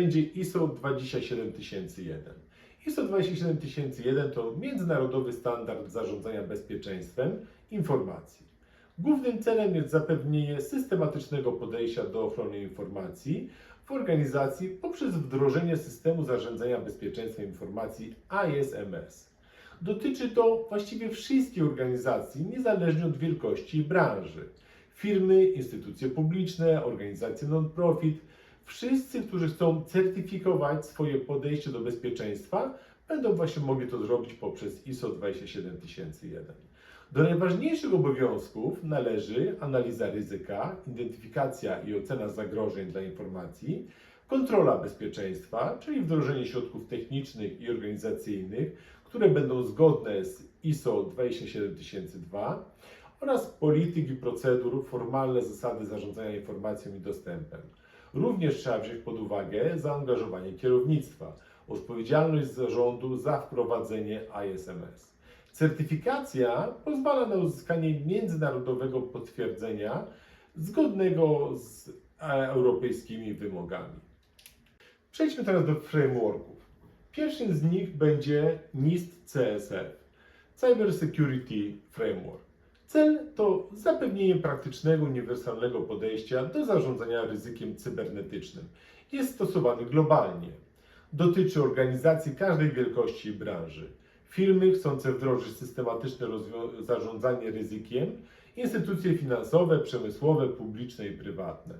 będzie ISO 27001. ISO 27001 to międzynarodowy standard zarządzania bezpieczeństwem informacji. Głównym celem jest zapewnienie systematycznego podejścia do ochrony informacji w organizacji poprzez wdrożenie systemu zarządzania bezpieczeństwem informacji ISMS. Dotyczy to właściwie wszystkich organizacji, niezależnie od wielkości i branży. Firmy, instytucje publiczne, organizacje non-profit, wszyscy, którzy chcą certyfikować swoje podejście do bezpieczeństwa, będą właśnie mogli to zrobić poprzez ISO 27001. Do najważniejszych obowiązków należy analiza ryzyka, identyfikacja i ocena zagrożeń dla informacji, kontrola bezpieczeństwa, czyli wdrożenie środków technicznych i organizacyjnych, które będą zgodne z ISO 27002 oraz polityk i procedur, formalne zasady zarządzania informacją i dostępem. Również trzeba wziąć pod uwagę zaangażowanie kierownictwa, odpowiedzialność zarządu za wprowadzenie ISMS. Certyfikacja pozwala na uzyskanie międzynarodowego potwierdzenia zgodnego z e, europejskimi wymogami. Przejdźmy teraz do frameworków. Pierwszym z nich będzie NIST CSF, Cyber Security Framework. Cel to zapewnienie praktycznego, uniwersalnego podejścia do zarządzania ryzykiem cybernetycznym. Jest stosowany globalnie. Dotyczy organizacji każdej wielkości i branży. Firmy chcące wdrożyć systematyczne zarządzanie ryzykiem, instytucje finansowe, przemysłowe, publiczne i prywatne.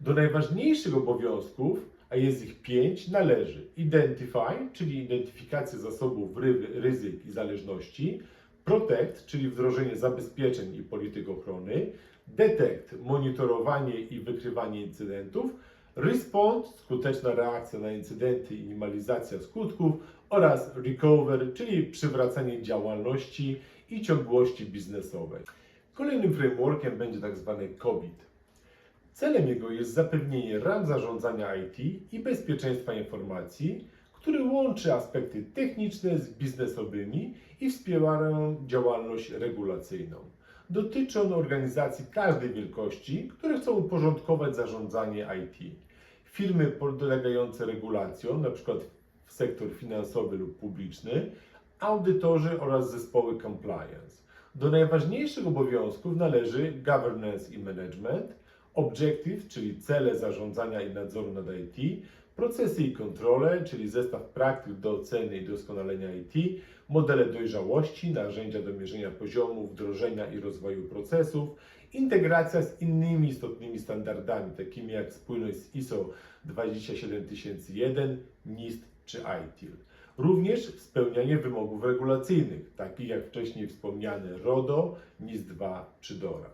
Do najważniejszych obowiązków, a jest ich pięć, należy Identify, czyli identyfikacja zasobów ry- ryzyk i zależności, Protect, czyli wdrożenie zabezpieczeń i polityk ochrony, Detect, monitorowanie i wykrywanie incydentów, Respond, skuteczna reakcja na incydenty i minimalizacja skutków oraz Recover, czyli przywracanie działalności i ciągłości biznesowej. Kolejnym frameworkiem będzie tak zwany COBIT. Celem jego jest zapewnienie ram zarządzania IT i bezpieczeństwa informacji, który łączy aspekty techniczne z biznesowymi i wspierają działalność regulacyjną. Dotyczy on organizacji każdej wielkości, które chcą uporządkować zarządzanie IT. Firmy podlegające regulacjom, np. w sektor finansowy lub publiczny, audytorzy oraz zespoły compliance. Do najważniejszych obowiązków należy governance i management, objective, czyli cele zarządzania i nadzoru nad IT, procesy i kontrole, czyli zestaw praktyk do oceny i doskonalenia IT, modele dojrzałości, narzędzia do mierzenia poziomu, wdrożenia i rozwoju procesów, integracja z innymi istotnymi standardami, takimi jak spójność z ISO 27001, NIST czy ITIL. Również spełnianie wymogów regulacyjnych, takich jak wcześniej wspomniane RODO, NIS 2 czy DORA.